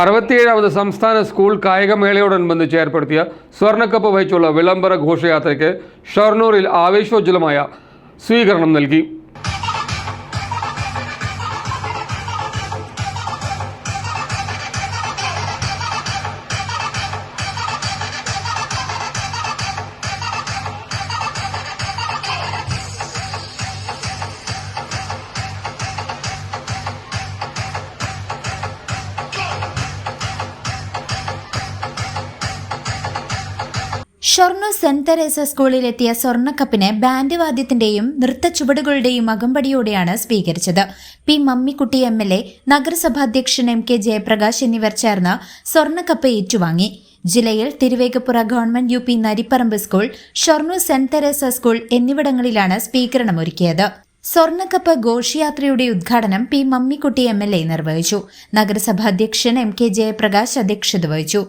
അറുപത്തിയേഴാമത് സംസ്ഥാന സ്കൂൾ കായികമേളയോടനുബന്ധിച്ച് ഏർപ്പെടുത്തിയ സ്വർണക്കപ്പ് വഹിച്ചുള്ള വിളംബര ഘോഷയാത്രയ്ക്ക് ഷൊർണൂറിൽ ആവേശോജ്വലമായ സ്വീകരണം നൽകി. ഷൊർണൂർ സെന്റ് തെരേസ സ്കൂളിലെത്തിയ സ്വർണക്കപ്പിന് ബാൻഡ് വാദ്യത്തിന്റെയും നൃത്ത ചുവടുകളുടെയും അകമ്പടിയോടെയാണ് സ്വീകരിച്ചത്. P Mammikutty M L A നഗരസഭാധ്യക്ഷൻ M K Jayaprakash എന്നിവർ ചേർന്ന് സ്വർണക്കപ്പ് ഏറ്റുവാങ്ങി. ജില്ലയിൽ Thiruvegappura government U P Naripparamba school Shoranur Saint Teresa school എന്നിവിടങ്ങളിലാണ് സ്വീകരണമൊരുക്കിയത്. സ്വർണക്കപ്പ് ഘോഷയാത്രയുടെ ഉദ്ഘാടനം P Mammikutty M L A നിർവഹിച്ചു. നഗരസഭാധ്യക്ഷൻ എം കെ ജയപ്രകാശ് അധ്യക്ഷത വഹിച്ചു.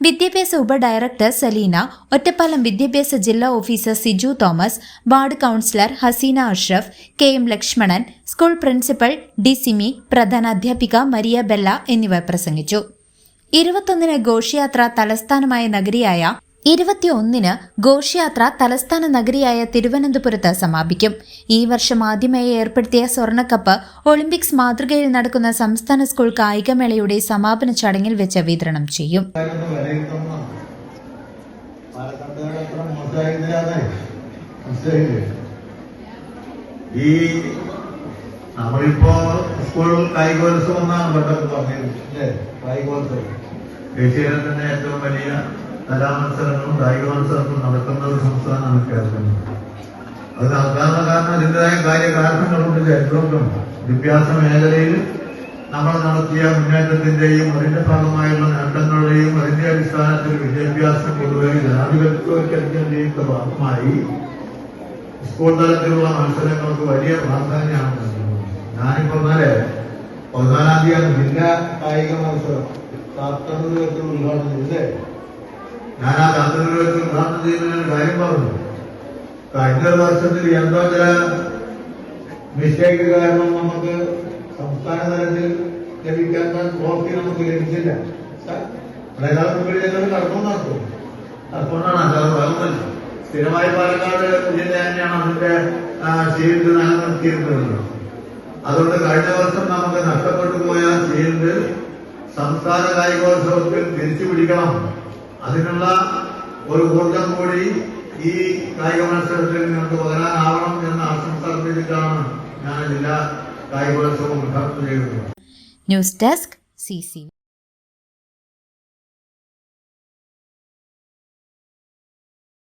വിദ്യാഭ്യാസ ഉപഡയറക്ടർ സലീന ഒറ്റപ്പാലം വിദ്യാഭ്യാസ ജില്ലാ officer Siju Thomas ward councillor Haseena Ashraf K M Lakshmanan school principal D Simi പ്രധാന അധ്യാപിക മരിയ ബെല്ല എന്നിവർ പ്രസംഗിച്ചു. ഇരുപത്തൊന്നിന് ഘോഷയാത്ര തലസ്ഥാനമായ നഗരിയായ ഇരുപത്തിയൊന്നിന് ഘോഷയാത്ര തലസ്ഥാന നഗരിയായ തിരുവനന്തപുരത്ത് സമാപിക്കും. ഈ വർഷം ആദ്യമായി ഏർപ്പെടുത്തിയ സ്വർണക്കപ്പ് ഒളിമ്പിക്സ് മാതൃകയിൽ നടക്കുന്ന സംസ്ഥാന സ്കൂൾ കായികമേളയുടെ സമാപന ചടങ്ങിൽ വെച്ച് വിതരണം ചെയ്യും. ഈ സ്കൂൾ ദേശീയ തന്നെ ഏറ്റവും വലിയ കലാമത്സരങ്ങളും കായിക മത്സരങ്ങളും നടക്കുന്ന ഒരു സംസ്ഥാനമാണ് കേരളം. അത് നടക്കാനുള്ള കാരണം അതിന്റെതായ കാര്യകാരണങ്ങളുണ്ട് ചരിത്രമൊക്കെയുണ്ട് വിദ്യാഭ്യാസ മേഖലയിൽ നമ്മൾ നടത്തിയ മുന്നേറ്റത്തിന്റെയും അതിന്റെ ഭാഗമായുള്ള നേട്ടങ്ങളുടെയും അതിന്റെ അടിസ്ഥാനത്തിൽ വിദ്യാഭ്യാസം പൊതുവെ ജനാധിപത്യവൽക്കരിക്കുന്നതിന്റെയും ഒക്കെ ഭാഗമായി സ്കൂൾ തലത്തിലുള്ള മത്സരങ്ങൾക്ക് വലിയ പ്രാധാന്യമാണ്. ഞാനിപ്പോ പതിനാലാം തീയതി ജില്ലാ കായിക മത്സരം. ഉദ്ഘാടനം ചെയ്തേ ഞാൻ ആ ശാസ്ത്രത്തിൽ ഉദാഹരണം ചെയ്യുന്ന കാര്യം പറഞ്ഞു. കഴിഞ്ഞ വർഷത്തിൽ എന്തോ ചില മിസ്റ്റേക്ക് കാരണം നമുക്ക് സംസ്ഥാന തലത്തിൽ ലഭിക്കാത്ത ട്രോഫി നമുക്ക് ലഭിച്ചില്ല. മുമ്പിൽ ഞങ്ങൾ നടത്തും അതുകൊണ്ടാണ് അല്ലാതെ സ്ഥിരമായി പാലക്കാട് ജില്ല തന്നെയാണ് അതിന്റെ ഷീൽഡ് നിലനിർത്തിയിരുന്നത് അതുകൊണ്ട് കഴിഞ്ഞ വർഷം നമുക്ക് നഷ്ടപ്പെട്ടു പോയ ഷീൽഡ് സംസ്ഥാന കായികോത്സവത്തിൽ തിരിച്ചു പിടിക്കണം അതിനുള്ള ഒരു ഊർജം കൂടി ഈ കായിക മത്സരത്തിൽ നിങ്ങൾക്ക് പകരാനാവണം എന്ന് ആശംസിച്ചിട്ടാണ് ഞാൻ ജില്ലാ കായികോത്സവം ഉദ്ഘാടനം ചെയ്തത്. News desk C C